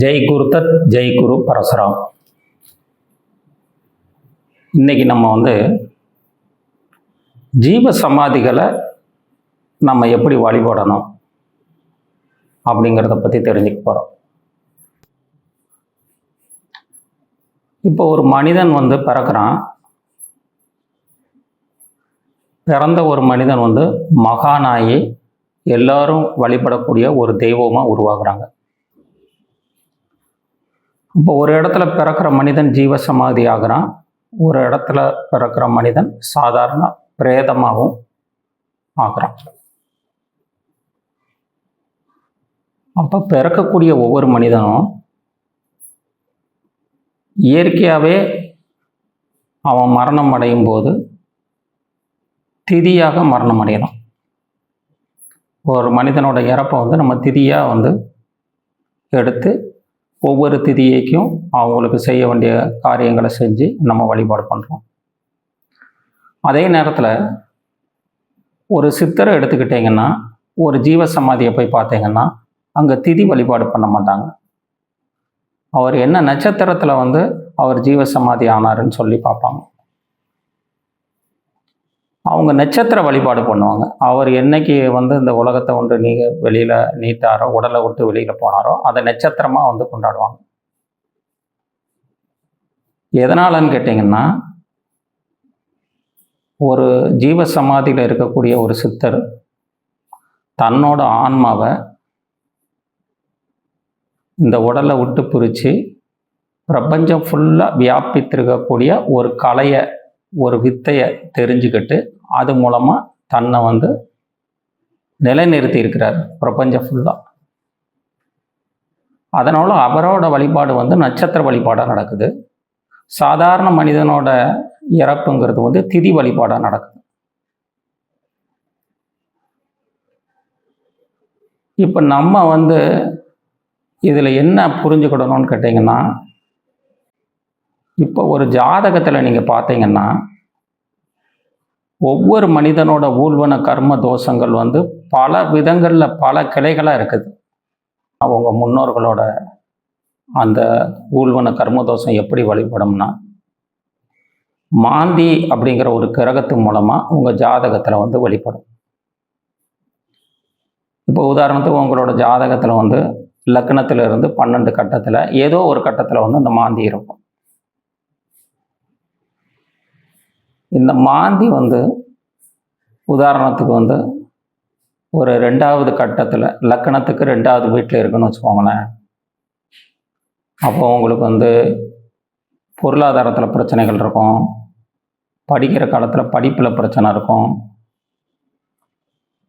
ஜெய் குருதத் ஜெய் குரு பரசுராம். இன்னைக்கு நம்ம வந்து ஜீவ சமாதிகளை நம்ம எப்படி வழிபடணும் அப்படிங்கிறத பற்றி தெரிஞ்சுக்க போகிறோம் இப்போ ஒரு மனிதன் வந்து பிறக்கிறான். பிறந்த ஒரு மனிதன் வந்து மகானாயி எல்லாரும் வழிபடக்கூடிய ஒரு தெய்வமாக உருவாகுறாங்க. இப்போ ஒரு இடத்துல பிறக்கிற மனிதன் ஜீவ சமாதி ஆகிறான் ஒரு இடத்துல பிறக்கிற மனிதன் சாதாரண பிரேதமாகவும் ஆகிறான். அப்போ பிறக்கக்கூடிய ஒவ்வொரு மனிதனும் இயற்கையாகவே அவன் மரணம் அடையும் போது திதியாக மரணம் அடையலாம். ஒரு மனிதனோட இறப்பை வந்து நம்ம திதியாக வந்து எடுத்து ஒவ்வொரு திதியைக்கும் அவங்களுக்கு செய்ய வேண்டிய காரியங்களை செஞ்சு நம்ம வழிபாடு பண்ணுறோம் அதே நேரத்தில் ஒரு சித்தரை எடுத்துக்கிட்டிங்கன்னா ஒரு ஜீவ சமாதியை போய் பார்த்தீங்கன்னா அங்கே திதி வழிபாடு பண்ண மாட்டாங்க. அவர் என்ன நட்சத்திரத்தில் வந்து அவர் ஜீவ சமாதி ஆனாருன்னு சொல்லி பார்ப்பாங்க. அவங்க நட்சத்திர வழிபாடு பண்ணுவாங்க. அவர் என்னைக்கு வந்து இந்த உலகத்தை ஒன்று நீ வெளியில் நீட்டாரோ உடலை விட்டு வெளியில் போனாரோ அதை நட்சத்திரமாக வந்து கொண்டாடுவாங்க. எதனாலன்னு கேட்டிங்கன்னா ஒரு ஜீவ சமாதியில் இருக்கக்கூடிய ஒரு சித்தர் தன்னோட ஆன்மாவை இந்த உடலை விட்டு பிரித்து பிரபஞ்சம் ஃபுல்லாக வியாபித்திருக்கக்கூடிய ஒரு கலையை ஒரு வித்தையை தெரிஞ்சுக்கிட்டு அது மூலமாக தன்னை வந்து நிலைநிறுத்தி இருக்கிறார். பிரபஞ்சம் ஃபுல்லாக அதனால் அவரோட வழிபாடு வந்து நட்சத்திர வழிபாடாக நடக்குது. சாதாரண மனிதனோட இறப்புங்கிறது வந்து திதி வழிபாடாக நடக்குது. இப்போ நம்ம வந்து இதில் என்ன புரிஞ்சுக்கிடணும்னு கேட்டிங்கன்னா இப்போ ஒரு ஜாதகத்தில் நீங்கள் பார்த்தீங்கன்னா ஒவ்வொரு மனிதனோட ஊழ்வன கர்ம தோஷங்கள் வந்து பல விதங்களில் பல கிளைகளாக இருக்குது. அவங்க முன்னோர்களோட அந்த ஊழ்வன கர்ம தோஷம் எப்படி வழிபடும்னா மாந்தி அப்படிங்கிற ஒரு கிரகத்து மூலமாக உங்கள் ஜாதகத்தில் வந்து வெளிப்படும். இப்போ உதாரணத்துக்கு உங்களோட ஜாதகத்தில் வந்து லக்னத்தில் இருந்து பன்னெண்டு கட்டத்தில் ஏதோ ஒரு கட்டத்தில் வந்து அந்த மாந்தி இருக்கும். இந்த மாந்தி வந்து உதாரணத்துக்கு வந்து ஒரு ரெண்டாவது கட்டத்தில் லக்கணத்துக்கு ரெண்டாவது வீட்டில் இருக்குன்னு வச்சுக்கோங்களேன். அப்போ உங்களுக்கு வந்து பொருளாதாரத்தில் பிரச்சனைகள் இருக்கும். படிக்கிற காலத்தில் படிப்பில் பிரச்சனை இருக்கும்.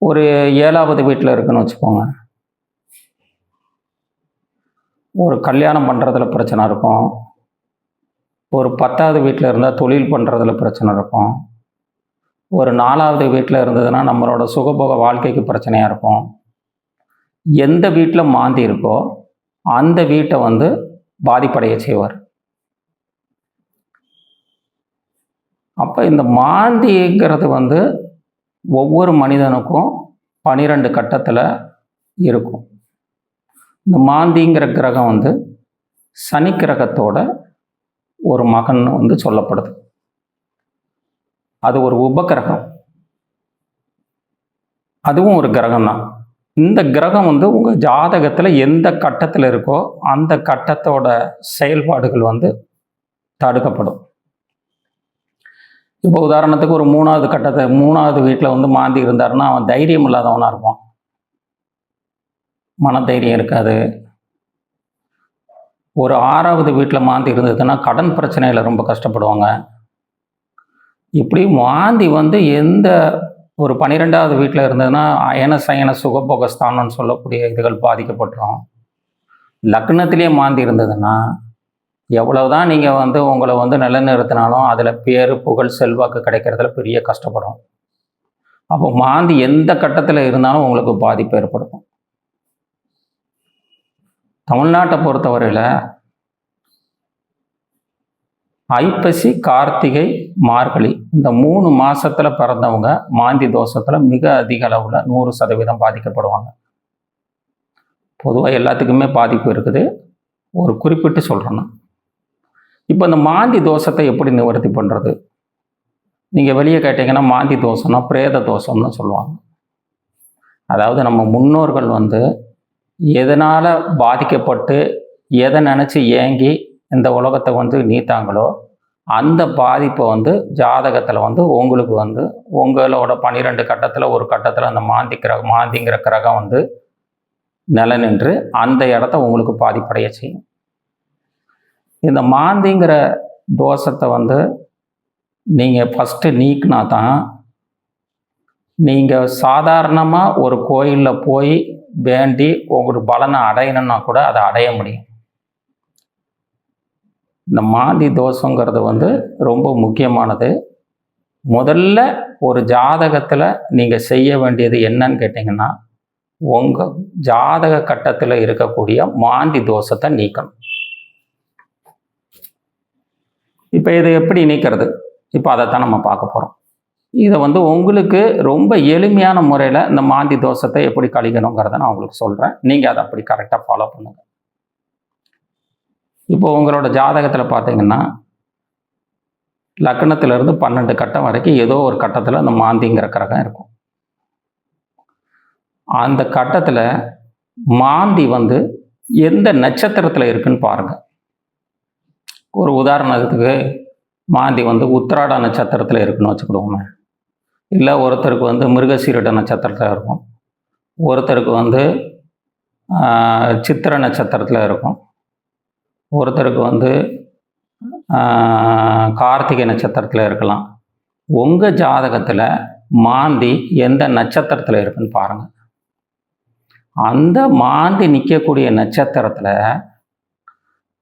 ஒரு ஏழாவது வீட்டில் இருக்குன்னு வச்சுக்கோங்க. ஒரு கல்யாணம் பண்ணுறதுல பிரச்சனை இருக்கும். ஒரு பத்தாவது வீட்டில் இருந்தால் தொழில் பண்ணுறதுல பிரச்சனை இருக்கும். ஒரு நாலாவது வீட்டில் இருந்ததுன்னா நம்மளோட சுகபோக வாழ்க்கைக்கு பிரச்சனையாக இருக்கும். எந்த வீட்டில் மாந்தி இருக்கோ அந்த வீட்டை வந்து பாதிப்படைய செய்வார். அப்போ இந்த மாந்திங்கிறது வந்து ஒவ்வொரு மனிதனுக்கும் பனிரெண்டு கட்டத்தில் இருக்கும். இந்த மாந்திங்கிற கிரகம் வந்து சனி கிரகத்தோட ஒரு மகன் வந்து சொல்லப்படுது. அது ஒரு உபகிரகம் அதுவும் ஒரு கிரகம் தான் இந்த கிரகம் வந்து உங்கள் ஜாதகத்தில் எந்த கட்டத்தில் இருக்கோ அந்த கட்டத்தோட செயல்பாடுகள் வந்து தடுக்கப்படும். இப்போ உதாரணத்துக்கு ஒரு மூணாவது கட்டத்தை மூணாவது வீட்டில் வந்து மாந்தி இருந்தாருன்னா அவன் தைரியம் இல்லாதவனாக இருப்பான். மன தைரியம் இருக்காது. ஒரு ஆறாவது வீட்டில் மாந்தி இருந்ததுன்னா கடன் பிரச்சனையில் ரொம்ப கஷ்டப்படுவாங்க. இப்படி மாந்தி வந்து எந்த ஒரு பன்னிரெண்டாவது வீட்டில் இருந்ததுன்னா அயன சயன சுகபோகஸ்தானம்னு சொல்லக்கூடிய இதுகள் பாதிக்கப்பட்டுரும். லக்னத்திலே மாந்தி இருந்ததுன்னா எவ்வளவுதான் நீங்கள் வந்து உங்களை வந்து நிலைநிறுத்தினாலும் அதில் பேர் புகழ் செல்வாக்கு கிடைக்கிறதுல பெரிய கஷ்டப்படும். அப்போ மாந்தி எந்த கட்டத்தில் இருந்தாலும் உங்களுக்கு பாதிப்பு ஏற்படுத்தும். தமிழ்நாட்டை பொறுத்தவரையில் ஐப்பசி கார்த்திகை மார்கழி இந்த மூணு மாசத்துல பிறந்தவங்க மாந்தி தோஷத்துல மிக அதிக அளவில் நூறு சதவீதம் பாதிக்கப்படுவாங்க. பொதுவாக எல்லாத்துக்குமே பாதிப்பு இருக்குது. ஒரு குறிப்பிட்டு சொல்கிறேன் இப்போ இந்த மாந்தி தோஷத்தை எப்படி நிவர்த்தி பண்ணுறது நீங்கள் வெளியே கேட்டிங்கன்னா மாந்தி தோஷம்னா பிரேத தோஷம்னு சொல்லுவாங்க. அதாவது நம்ம முன்னோர்கள் வந்து எதனால் பாதிக்கப்பட்டு எதை நினச்சி ஏங்கி இந்த உலகத்தை வந்து நீத்தாங்களோ அந்த பாதிப்பை வந்து ஜாதகத்தில் வந்து உங்களுக்கு வந்து உங்களோட பன்னிரெண்டு கட்டத்தில் ஒரு கட்டத்தில் அந்த மாந்தி கிரகம் மாந்திங்கிற கிரகம் வந்து நில நின்று அந்த இடத்த உங்களுக்கு பாதிப்படைய செய்யும். இந்த மாந்திங்கிற தோஷத்தை வந்து நீங்கள் ஃபஸ்ட்டு நீக்கினா தான் நீங்கள் சாதாரணமாக ஒரு கோயிலில் போய் வேண்டி உங்களுக்கு பலனை அடையணும்னா கூட அதை அடைய முடியும். இந்த மாந்தி தோஷங்கிறது வந்து ரொம்ப முக்கியமானது. முதல்ல ஒரு ஜாதகத்தில் நீங்கள் செய்ய வேண்டியது என்னன்னு கேட்டிங்கன்னா உங்கள் ஜாதக கட்டத்தில் இருக்கக்கூடிய மாந்தி தோஷத்தை நீக்கணும். இப்போ இதை எப்படி நீக்கிறது? இப்போ அதைத்தான் நம்ம பார்க்க போகிறோம் இதை வந்து உங்களுக்கு ரொம்ப எளிமையான முறையில் இந்த மாந்தி தோஷத்தை எப்படி கழிக்கணுங்கிறத நான் உங்களுக்கு சொல்கிறேன் நீங்கள் அதை அப்படி கரெக்டாக ஃபாலோ பண்ணுங்க. இப்போ உங்களோட ஜாதகத்தில் பார்த்தீங்கன்னா லக்னத்திலிருந்து பன்னெண்டு கட்டம் வரைக்கும் ஏதோ ஒரு கட்டத்தில் அந்த மாந்திங்கிற கிரகம் இருக்கும். அந்த கட்டத்தில் மாந்தி வந்து எந்த நட்சத்திரத்தில் இருக்குன்னு பாருங்கள் ஒரு உதாரணத்துக்கு மாந்தி வந்து உத்திராட நட்சத்திரத்தில் இருக்குன்னு வச்சுக்கிடுவோமே. இல்லை ஒருத்தருக்கு வந்து மிருகசீரட நட்சத்திரத்தில் இருக்கும். ஒருத்தருக்கு வந்து சித்திர நட்சத்திரத்தில் இருக்கும். ஒருத்தருக்கு வந்து கார்த்திகை நட்சத்திரத்தில் இருக்கலாம். உங்கள் ஜாதகத்தில் மாந்தி எந்த நட்சத்திரத்தில் இருக்குன்னு பாருங்கள் அந்த மாந்தி நிற்கக்கூடிய நட்சத்திரத்தில்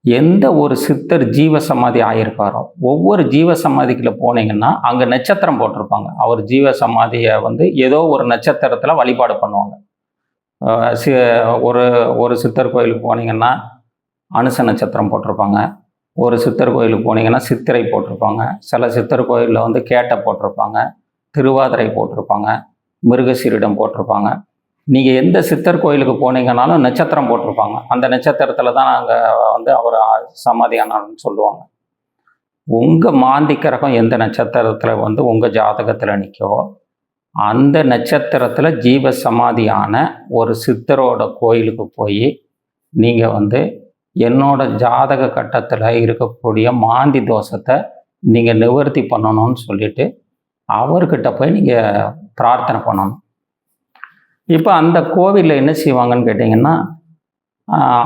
எந்த ஒரு சித்தர் ஜீவ சமாதி ஆயிருக்காரோ ஒவ்வொரு ஜீவ சமாதிக்குள்ள போனீங்கன்னா அங்கே நட்சத்திரம் போட்டிருப்பாங்க. அவர் ஜீவ சமாதியை வந்து ஏதோ ஒரு நட்சத்திரத்தில் வழிபாடு பண்ணுவாங்க. சி- ஒரு ஒரு சித்தர் கோயிலுக்கு போனீங்கன்னா அனுச நட்சத்திரம் போட்டிருப்பாங்க. ஒரு சித்தர் கோயிலுக்கு போனீங்கன்னா சித்திரை போட்டிருப்பாங்க. சில சித்தர் கோயிலில் வந்து கேட்டை போட்டிருப்பாங்க. திருவாதிரை போட்டிருப்பாங்க. மிருகசீரிடம் போட்டிருப்பாங்க. நீங்கள் எந்த சித்தர் கோயிலுக்கு போனீங்கனாலும் நட்சத்திரம் போட்டிருப்பாங்க. அந்த நட்சத்திரத்தில் தான் நாங்கள் வந்து அவர் சமாதி சொல்லுவாங்க. உங்கள் மாந்தி கிரகம் எந்த நட்சத்திரத்தில் வந்து உங்கள் ஜாதகத்தில் நிற்கவோ அந்த நட்சத்திரத்தில் ஜீவ சமாதியான ஒரு சித்தரோட கோயிலுக்கு போய் நீங்கள் வந்து என்னோட ஜாதக கட்டத்தில் இருக்கக்கூடிய மாந்தி தோஷத்தை நீங்கள் நிவர்த்தி பண்ணணும்னு சொல்லிட்டு அவர்கிட்ட போய் நீங்கள் பிரார்த்தனை பண்ணணும். இப்போ அந்த கோவிலில் என்ன செய்வாங்கன்னு கேட்டிங்கன்னா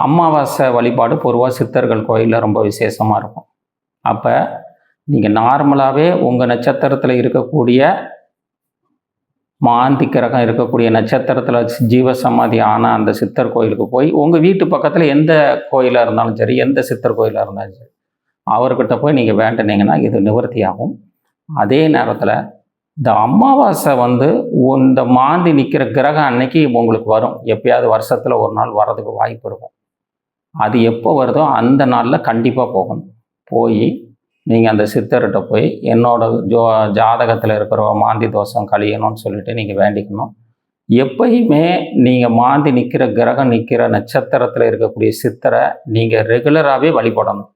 அமாவாசை வழிபாடு பொதுவாக சித்தர்கள் கோயிலில் ரொம்ப விசேஷமாக இருக்கும். அப்போ நீங்கள் நார்மலாகவே உங்கள் நட்சத்திரத்தில் இருக்கக்கூடிய மாந்தி கிரகம் இருக்கக்கூடிய நட்சத்திரத்தில் ஜீவ சமாதி ஆன அந்த சித்தர் கோயிலுக்கு போய் உங்கள் வீட்டு பக்கத்தில் எந்த கோயிலாக இருந்தாலும் சரி எந்த சித்தர் கோயிலாக இருந்தாலும் சரி அவர்கிட்ட போய் நீங்கள் வேண்டினீங்கன்னா இது நிவர்த்தி ஆகும் அதே நேரத்தில் இந்த அமாவாசை வந்து இந்த மாந்தி நிற்கிற கிரகம் அன்னைக்கு உங்களுக்கு வரும். எப்பயாவது வருஷத்தில் ஒரு நாள் வர்றதுக்கு வாய்ப்பு இருக்கும். அது எப்போ வருதோ அந்த நாளில் கண்டிப்பாக போகணும். போய் நீங்கள் அந்த சித்தர்கிட்ட போய் என்னோட ஜோ ஜாதகத்தில் இருக்கிற மாந்தி தோஷம் கழியணும்னு சொல்லிட்டு நீங்கள் வேண்டிக்கணும். எப்பயுமே நீங்கள் மாந்தி நிற்கிற கிரகம் நிற்கிற நட்சத்திரத்தில் இருக்கக்கூடிய சித்தரை நீங்கள் ரெகுலராகவே வழிபடணும்.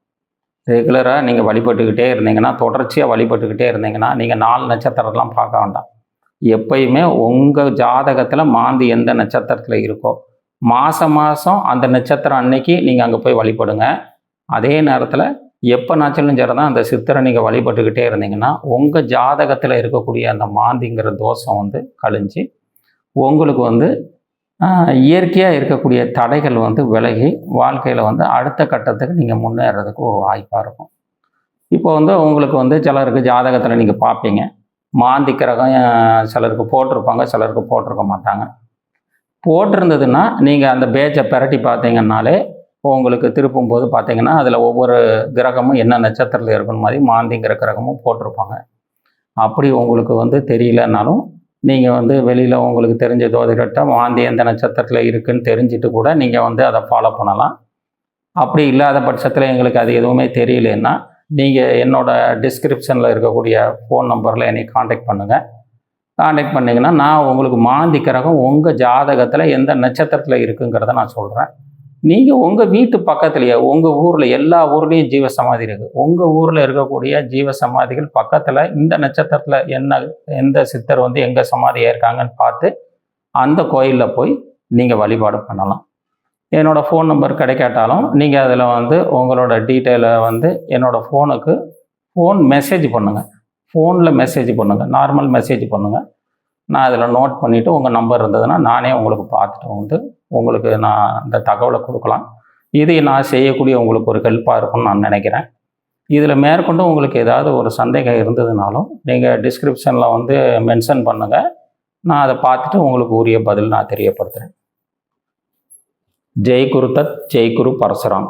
ரெகுலராக நீங்கள் வழிபட்டுக்கிட்டே இருந்தீங்கன்னா தொடர்ச்சியாக வழிபட்டுக்கிட்டே இருந்தீங்கன்னா நீங்கள் நாலு நட்சத்திரம்லாம் பார்க்க வேண்டாம். எப்பயுமே உங்கள் ஜாதகத்தில் மாந்தி எந்த நட்சத்திரத்தில் இருக்கோ மாதம் மாதம் அந்த நட்சத்திரம் அன்னைக்கு நீங்கள் அங்கே போய் வழிபடுங்க. அதே நேரத்தில் எப்போ நாச்சலும் சரி தான் அந்த சித்தரை நீங்கள் வழிபட்டுக்கிட்டே இருந்தீங்கன்னா உங்கள் ஜாதகத்தில் இருக்கக்கூடிய அந்த மாந்திங்கிற தோஷம் வந்து கழிஞ்சு உங்களுக்கு வந்து இயற்கையாக இருக்கக்கூடிய தடைகள் வந்து விலகி வாழ்க்கையில் வந்து அடுத்த கட்டத்துக்கு நீங்கள் முன்னேறதுக்கு ஒரு வாய்ப்பாக இருக்கும். இப்போ வந்து உங்களுக்கு வந்து சிலருக்கு ஜாதகத்தில் நீங்கள் பார்ப்பீங்க. மாந்தி கிரகம் சிலருக்கு போட்டிருப்பாங்க சிலருக்கு போட்டிருக்க மாட்டாங்க. போட்டிருந்ததுன்னா நீங்கள் அந்த பேஜை பிரட்டி பார்த்தீங்கன்னாலே உங்களுக்கு திருப்பும்போது பார்த்தீங்கன்னா அதில் ஒவ்வொரு கிரகமும் என்ன நட்சத்திரத்தில் இருக்கணும் மாதிரி மாந்திங்கிற கிரகமும் போட்டிருப்பாங்க. அப்படி உங்களுக்கு வந்து தெரியலனாலும் நீங்கள் வந்து வெளியில் உங்களுக்கு தெரிஞ்ச ஜோதிடர்கிட்ட மாந்தி எந்த நட்சத்திரத்தில் இருக்குன்னு தெரிஞ்சுட்டு கூட நீங்கள் வந்து அதை ஃபாலோ பண்ணலாம். அப்படி இல்லாத பட்சத்தில் எங்களுக்கு அது எதுவுமே தெரியலன்னா நீங்கள் என்னோட டிஸ்கிரிப்ஷனில் இருக்கக்கூடிய ஃபோன் நம்பரில் என்னை காண்டாக்ட் பண்ணுங்கள் காண்டாக்ட் பண்ணிங்கன்னா நான் உங்களுக்கு மாந்தி கிரகம் உங்கள் ஜாதகத்தில் எந்த நட்சத்திரத்தில் இருக்குங்கிறத நான் சொல்கிறேன் நீங்கள் உங்கள் வீட்டு பக்கத்துலேயே உங்கள் ஊரில் எல்லா ஊர்லேயும் ஜீவ சமாதி இருக்குது உங்கள் ஊரில் இருக்கக்கூடிய ஜீவ சமாதிகள் பக்கத்தில் இந்த நட்சத்திரத்தில் என்ன எந்த சித்தர் வந்து எங்கே சமாதியாக இருக்காங்கன்னு பார்த்து அந்த கோயிலில் போய் நீங்கள் வழிபாடு பண்ணலாம். என்னோடய ஃபோன் நம்பர் கிடைக்காட்டாலும் நீங்கள் அதில் வந்து உங்களோட டீட்டெயிலை வந்து என்னோடய ஃபோனுக்கு ஃபோன் மெசேஜ் பண்ணுங்கள் ஃபோனில் மெசேஜ் பண்ணுங்கள் நார்மல் மெசேஜ் பண்ணுங்கள் நான் அதில் நோட் பண்ணிவிட்டு உங்கள் நம்பர் இருந்ததுன்னா நானே உங்களுக்கு பார்த்துட்டு வந்து உங்களுக்கு நான் அந்த தகவலை கொடுக்கலாம். இது நான் செய்யக்கூடிய உங்களுக்கு ஒரு ஹெல்ப்பாக இருக்கும்னு நான் நினைக்கிறேன். இதில் மேற்கொண்டு உங்களுக்கு ஏதாவது ஒரு சந்தேகம் இருந்ததுனாலும் நீங்கள் டிஸ்கிரிப்ஷனில் வந்து மென்ஷன் பண்ணுங்கள் நான் அதை பார்த்துட்டு உங்களுக்கு உரிய பதில் நான் தெரியப்படுத்துகிறேன் ஜெய் குரு தத் ஜெய் குரு பரசுராம்